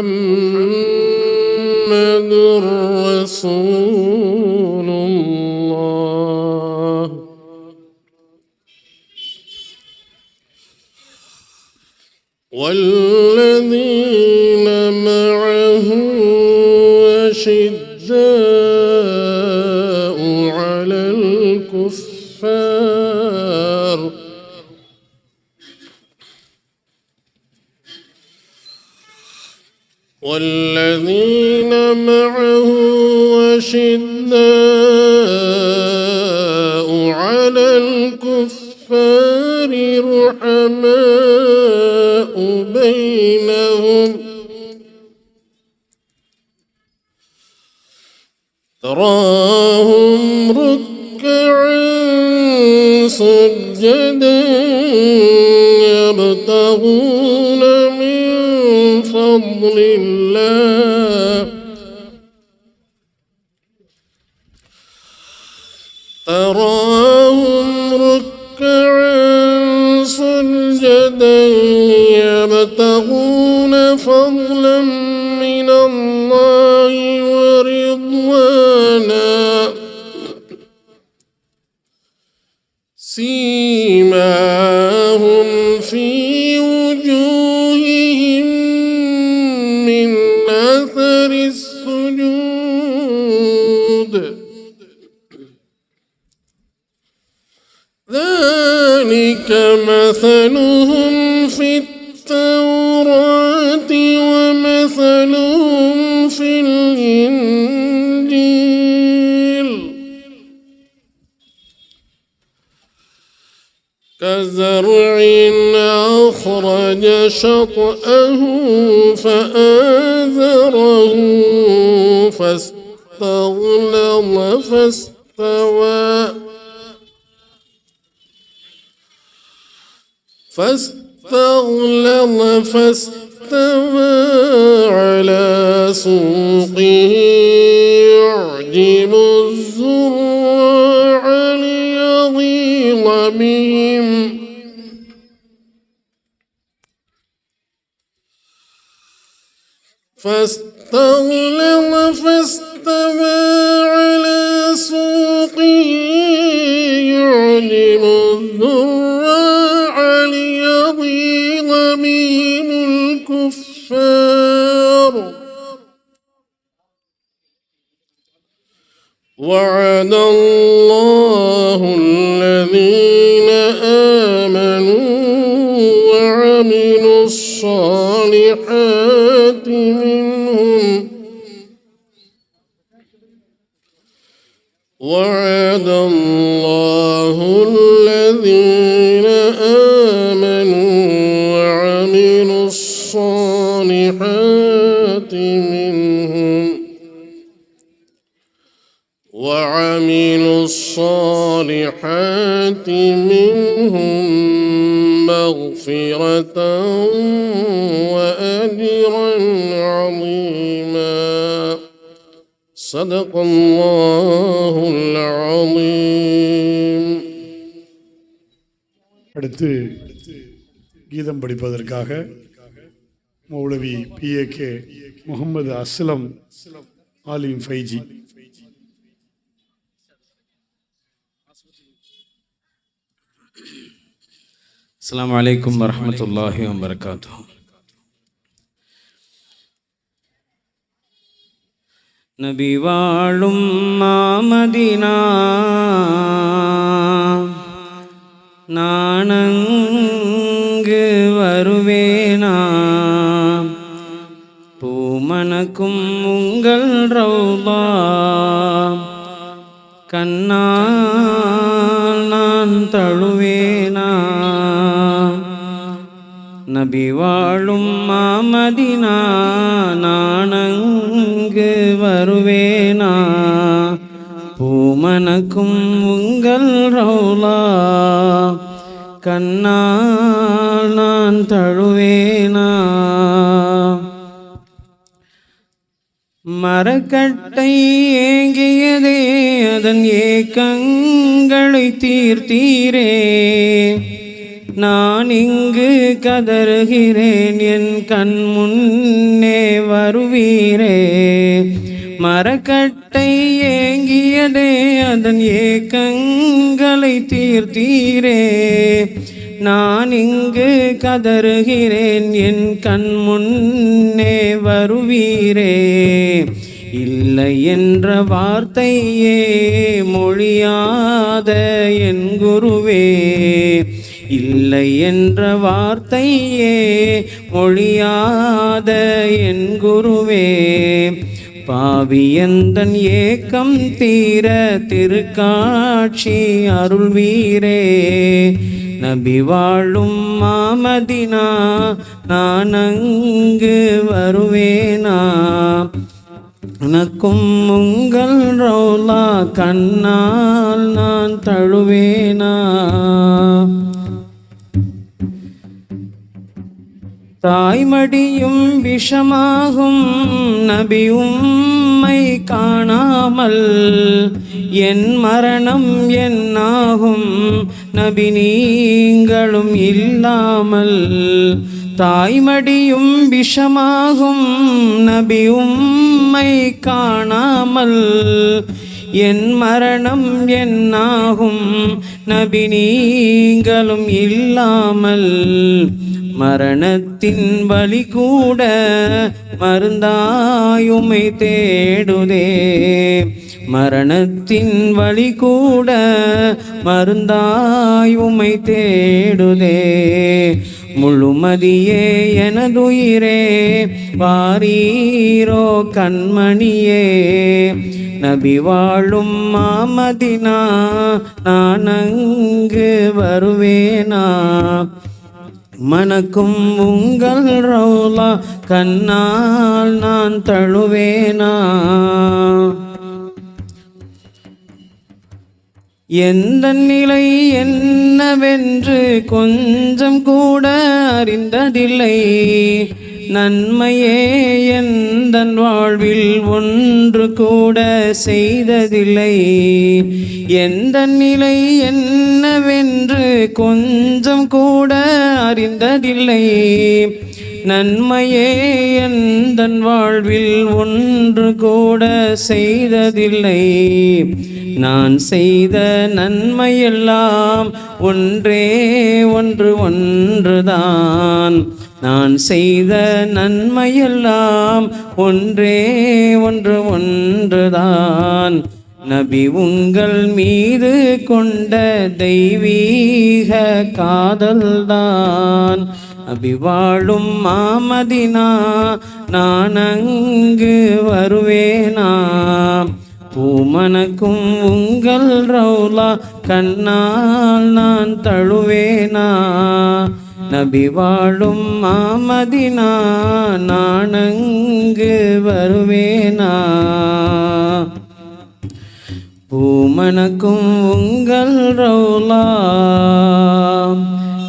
محمد رسول الله. والذين معه أشداء والذين معه أشداء على الكفار رحماء بينهم. تراهم ركعا سجدا يبتغون فضل الله تراهم ركعا سجدا يبتغون فضلا من الله ورضوانا. سيماهم مثلهم في التوراة ومثلهم في الإنجيل. كزرع أخرج شطأه فآزره فاستغلظ فاستوى. فاستغلظ فاستوى على سوقه يعجب الزراع ليغيظ بهم. فاستغلظ فاستوى على سوقه يعلم الذراع وعد الله الذين آمنوا وعملوا الصالحات منهم. وعد الله الذين آمنوا وعملوا الصالحات وعملوا الصالحات منهم مغفرة وأجرا عظيما صدق الله العظيم அடுத்து கீதம் படிப்பதற்காக மௌலவி பிஏகே முகமது அஸ்லம் ஆலிம் ஃபைஜி அஸ்ஸலாமு அலைக்கும் வரஹ்மத்துல்லாஹி வபரகாத்துஹு நபி வாழும் மாமதினா நானங்கு வருவேனா பூமனக்கும் உங்கள் ரௌபா கண்ணா நபி வாழும் மாமதினா நானங்கு வருவேனா? பூமனக்கும் உங்கள் ரவுலா கண்ணால் நான் தழுவேனா? மரக்கட்டை ஏங்கியதே அதன் ஏக்கங்களை தீர்த்தீரே. நான் இங்கு கதறுகிறேன் என் கண் முன்னே வருவீரே. மரக்கட்டை ஏங்கியதே அதன் ஏக்கங்களை தீர்த்தீரே. நான் இங்கு கதறுகிறேன் என் கண் முன்னே வருவீரே. இல்லை என்ற வார்த்தையே மொழியாத என் குருவே. இல்லை என்ற வார்த்தையே மொழியாத என் குருவே பாவியந்தன் ஏக்கம் தீர திருக்காட்சி அருள்வீரே. நபி வாழும் மாமதினா நான் அங்கு வருவேனா? உனக்கும் உங்கள் ரௌலா கண்ணால் நான் தழுவேனா? தாய்மடியும் விஷமாகும் நபி உம்மை காணாமல். என் மரணம் என்னாகும்? நபி நீங்களும் இல்லாமல். தாய்மடியும் விஷமாகும் நபி உம்மை காணாமல். என் மரணம் என்னாகும்? நபி நீங்களும் இல்லாமல். மரணத்தின் வழி கூட மருந்தாயுமை தேடுதே. மரணத்தின் வழி கூட மருந்தாயுமை தேடுதே. முழுமதியே எனதுயிரே வாரீரோ கண்மணியே. நபி வாழும் மாமதினா நான் அங்கு வருவேனா. மனக்கும் உங்கள் ரவுலா கண்ணால் நான் தழுவேனா? எந்த நிலை என்னவென்று கொஞ்சம் கூட அறிந்ததில்லை. நன்மையே எந்தன் வாழ்வில் ஒன்று கூட செய்ததில்லை. எந்த நிலை என்னவென்று கொஞ்சம் கூட அறிந்ததில்லை. நன்மையே எந்தன் வாழ்வில் ஒன்று கூட செய்ததில்லை. நான் செய்த நன்மையெல்லாம் ஒன்றே ஒன்று ஒன்றுதான். நான் செய்த நன்மையெல்லாம் ஒன்றே ஒன்று ஒன்றுதான். நபி உங்கள் மீது கொண்ட தெய்வீக காதல்தான். நபி வாழும் மாமதினா நான் அங்கு வருவேனா? பூமணக்கும் உங்கள் ரவுலா கண்ணால் நான் தழுவேனா? நபி வாழும் மாமதினா நானங்கு வருவேனா? பூமனக்கும் உங்கள் ரவுலா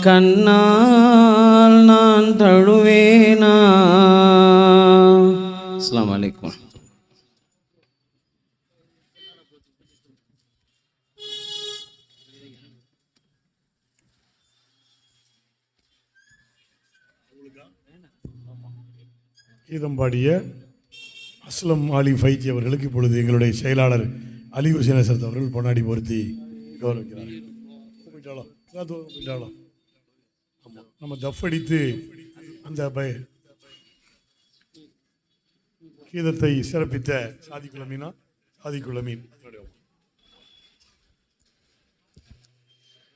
கண்ணால் நான் தழுவேனா? அஸ்லாம் அலைக்கும். கீதம் பாடிய அஸ்லம் அலி ஃபைஜி அவர்களுக்கு இப்பொழுது எங்களுடைய செயலாளர் அலி ஹுசேன் அசரத் அவர்கள் பொன்னாடி பொருத்தி கௌரவிக்கிறார். ஆமாம் நம்ம தஃப்படித்து அந்த பய கீதத்தை சிறப்பித்த சாதிக்குள்ள மீனா சாதிக்குள்ள மீன்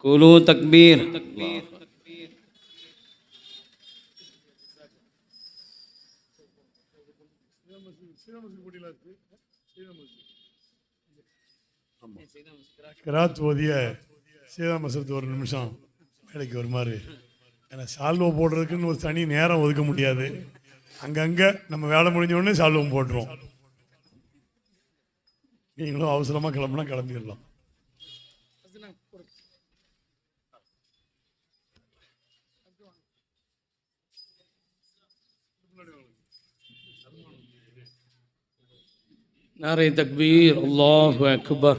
குலு தக்பீர். கிராத் ஓதிய சீதா மசரத்து ஒரு நிமிஷம் வேலைக்கு வருமாறு. ஏன்னா சால்வை போடுறதுக்குன்னு ஒரு தனி நேரம் ஒதுக்க முடியாது. அங்கங்கே நம்ம வேலை முடிஞ்ச உடனே சால்வம் போட்டுருவோம். நீங்களும் அவசரமாக கிளம்புனா கிளம்பிடலாம். നാറേ തക്ബീർ അള്ളാഹു അക്ബർ.